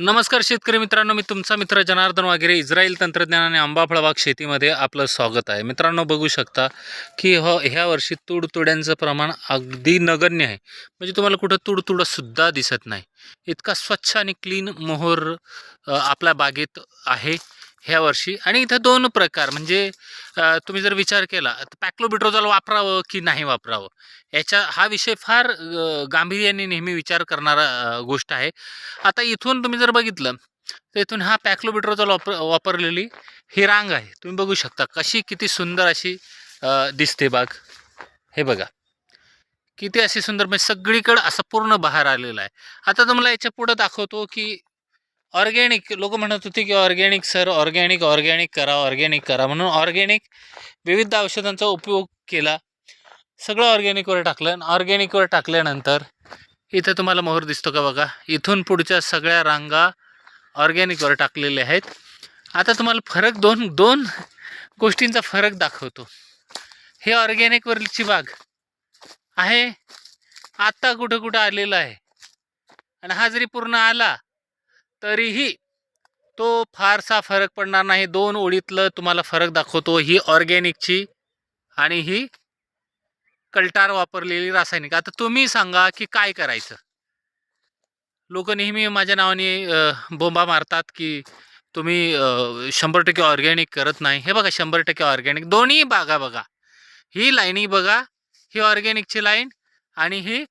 नमस्कार शेतकरी मित्रांनो मी तुमचा मित्र जनार्दन वगैरे इस्रायल तंत्रज्ञान आणि आंबा फळबाग शेतीमध्ये आपलं स्वागत आहे. मित्रांनो बघू शकता की ह ह्या वर्षी तुडतुड्यांचं प्रमाण अगदी नगण्य आहे. म्हणजे तुम्हाला कुठं तुडतुडंसुद्धा दिसत नाही. इतका स्वच्छ आणि क्लीन मोहर आपल्या बागेत आहे. ह्या वर्षी. आणि इथं दोन प्रकार म्हणजे तुम्ही जर विचार केला तर पॅक्लोबिट्रोजल वापरावं की नाही वापरावं? याच्या हा विषय फार गांभीर्याने नेहमी विचार करणारा गोष्ट आहे. आता इथून तुम्ही जर बघितलं तर इथून हा पॅक्लोबिट्रोजल वापर वापरलेली ही रांग आहे. तुम्ही बघू शकता कशी किती सुंदर अशी दिसते बाग. हे बघा. किती अशी सुंदर म्हणजे सगळीकडं असं पूर्ण बहार आलेलं आहे. आता तुम्हाला याच्या पुढं दाखवतो की ऑर्गॅनिक लोक म्हणत होते की ऑर्गॅनिक सर ऑर्गॅनिक ऑर्गॅनिक करा ऑर्गॅनिक करा. म्हणून ऑर्गॅनिक विविध औषधांचा उपयोग केला. सगळं ऑर्गॅनिकवर टाकलं आणि ऑर्गॅनिकवर टाकल्यानंतर इथं तुम्हाला मोहर दिसतो का बघा? इथून पुढच्या सगळ्या रांगा ऑर्गॅनिकवर टाकलेल्या आहेत. आता तुम्हाला फरक दोन दोन गोष्टींचा फरक दाखवतो. हे ऑर्गॅनिकवरची बाग आहे. आत्ता कुठं कुठं आलेलं आहे. आणि हा जरी पूर्ण आला तरीही तो फारसा फरक पडणार नाही. दोन ओळीतलं तुम्हाला फरक दाखवतो. ही ऑर्गॅनिकची आणि ही कल्टार वापरलेली रासायनिक. आता तुम्ही सांगा की काय करायचं? लोक नेहमी माझ्या नावाने बोंबा मारतात की तुम्ही शंभर टक्के ऑर्गॅनिक करत नाही. हे बघा शंभर टक्के ऑर्गॅनिक. दोन्ही बागा बघा. ही लाईनी बघा. ही ऑर्गॅनिकची लाईन आणि ही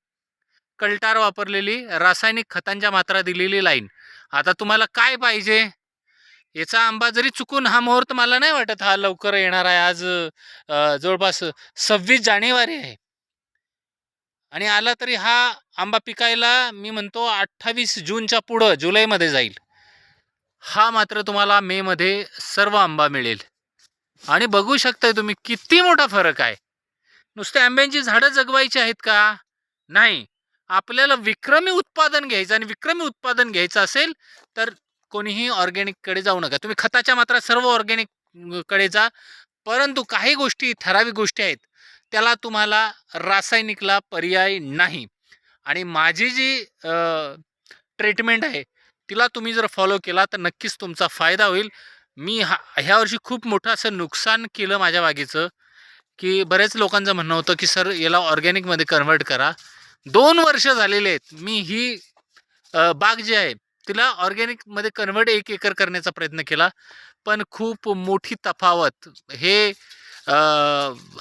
कल्टार वापरलेली रासायनिक खतांच्या मात्रा दिलेली लाईन. आता तुम्हाला काय पाहिजे? याचा आंबा जरी चुकून हा मुहूर्त मला नाही वाटत हा लवकर येणार आहे. आज जवळपास सव्वीस जानेवारी आहे. आणि आला तरी हा आंबा पिकायला मी म्हणतो अठ्ठावीस जूनच्या पुढं जुलैमध्ये जाईल. हा मात्र तुम्हाला मेमध्ये सर्व आंबा मिळेल. आणि बघू शकताय तुम्ही किती मोठा फरक आहे. नुसते आंब्यांची झाडं जगवायची आहेत का? नाही. आपल्याला विक्रमी उत्पादन घ्यायचं आणि विक्रमी उत्पादन घ्यायचं असेल तर कोणीही ऑर्गॅनिककडे जाऊ नका. तुम्ही खताच्या मात्रा सर्व ऑर्गॅनिककडे जा परंतु काही गोष्टी ठराविक गोष्टी आहेत. त्याला तुम्हाला रासायनिकला पर्याय नाही. आणि माझी जी ट्रीटमेंट आहे तिला तुम्ही जर फॉलो केला तर नक्कीच तुमचा फायदा होईल. मी हा ह्या वर्षी खूप मोठं असं नुकसान केलं माझ्या बागेचं की बरेच लोकांचं म्हणणं होतं की सर याला ऑर्गॅनिकमध्ये कन्वर्ट करा. दोन वर्ष झालेले आहेत. मी ही बाग जी आहे तिला ऑर्गॅनिकमध्ये कन्वर्ट एक एकर करण्याचा प्रयत्न केला. पण खूप मोठी तफावत. हे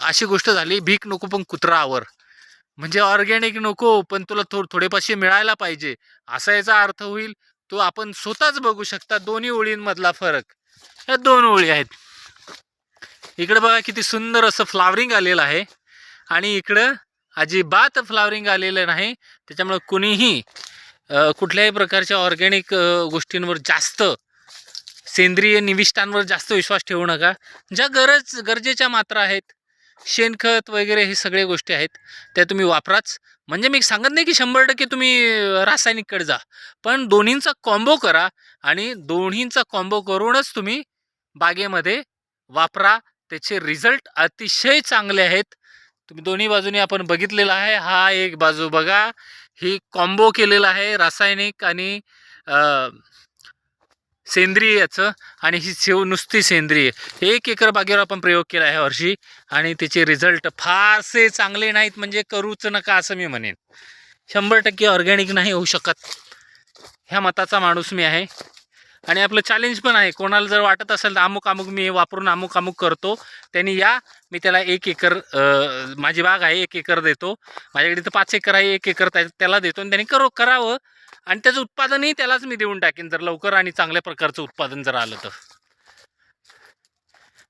अशी गोष्ट झाली भीक नको पण कुत्रावर म्हणजे ऑर्गॅनिक नको पण तुला थो थोडे पैसे मिळायला पाहिजे. असा याचा अर्थ होईल तो आपण स्वतःच बघू शकता दोन्ही ओळींमधला फरक. या दोन ओळी आहेत. इकडं बघा किती सुंदर असं फ्लावरिंग आलेलं आहे. आणि इकडं अजिबात फ्लावरिंग आलेलं नाही. त्याच्यामुळं कुणीही कुठल्याही प्रकारच्या ऑर्गॅनिक गोष्टींवर जास्त सेंद्रिय निविष्टांवर जास्त विश्वास ठेवू नका. ज्या गरज गरजेच्या मात्रा आहेत शेणखत वगैरे हे सगळे गोष्टी आहेत त्या तुम्ही वापराच. म्हणजे मी सांगत नाही की शंभर टक्के तुम्ही रासायनिककडे जा. पण दोन्हींचा कॉम्बो करा आणि दोन्हींचा कॉम्बो करूनच तुम्ही बागेमध्ये वापरा. त्याचे रिझल्ट अतिशय चांगले आहेत. तुम्ही दोन्ही बाजूनी आपण बघितलेला आहे. हा एक बाजू बघा. ही कॉम्बो केलेला आहे रासायनिक आणि अ, सेंद्रियचं आणि ही सेव नुसती सेंद्रिय. एक एकर बागेवर आपण प्रयोग केला आहे वर्षी आणि त्याचे रिझल्ट फारसे चांगले नाहीत म्हणजे करूच नका असं मी म्हणेन. शंभर टक्के ऑर्गॅनिक नाही होऊ शकत. ह्या मताचा माणूस मी आहे. आणि आपलं चॅलेंज पण आहे. कोणाला जर वाटत असेल तर अमुक अमुक मी वापरून अमुक अमुक करतो. त्यांनी या मी त्याला एक एकर माझी बाग आहे एक एकर देतो. माझ्याकडे तर पाच एकर आहे एक एकर त्याला देतो आणि त्यांनी करो करावं. आणि त्याचं उत्पादनही त्यालाच मी देऊन टाकेन जर लवकर आणि चांगल्या प्रकारचं उत्पादन जर आलं तर.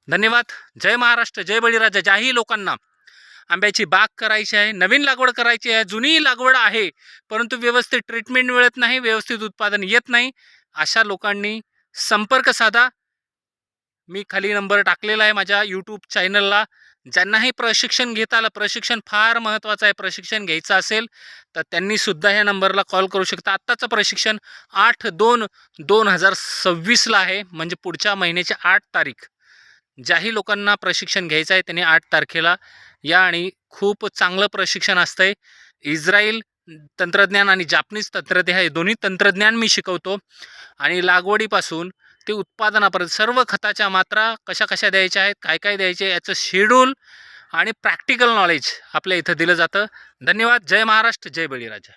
धन्यवाद. जय महाराष्ट्र जय बळीराजा. ज्याही लोकांना. आंब्याची बाग करायची आहे नवीन लागवड करायची आहे जुनी लागवड आहे. परंतु व्यवस्थित ट्रीटमेंट मिळत नाही व्यवस्थित उत्पादन येत नाही. अशा लोकांनी संपर्क साधा. मी खाली नंबर टाकलेला आहे माझ्या यूट्यूब चॅनलला ज्यांनाही प्रशिक्षण घेता आलं प्रशिक्षण फार महत्त्वाचं आहे प्रशिक्षण घ्यायचं असेल तर त्यांनीसुद्धा ह्या नंबरला कॉल करू शकता. आत्ताचं प्रशिक्षण आठ दोन दोन हजार सव्वीसला आहे म्हणजे पुढच्या महिन्याची आठ तारीख. ज्याही लोकांना प्रशिक्षण घ्यायचं आहे त्यांनी आठ तारखेला या आणि खूप चांगलं प्रशिक्षण असतंय. इस्रायल तंत्रज्ञान आणि जापनीज तंत्रज्ञान हे दोन्ही तंत्रज्ञान मी शिकवतो. आणि लागवडीपासून ते उत्पादनापर्यंत सर्व खताच्या मात्रा कशा कशा द्यायच्या आहेत काय काय द्यायचे याचं शेड्यूल आणि प्रॅक्टिकल नॉलेज आपल्या इथं दिलं जातं. धन्यवाद. जय महाराष्ट्र. जय बळीराजा.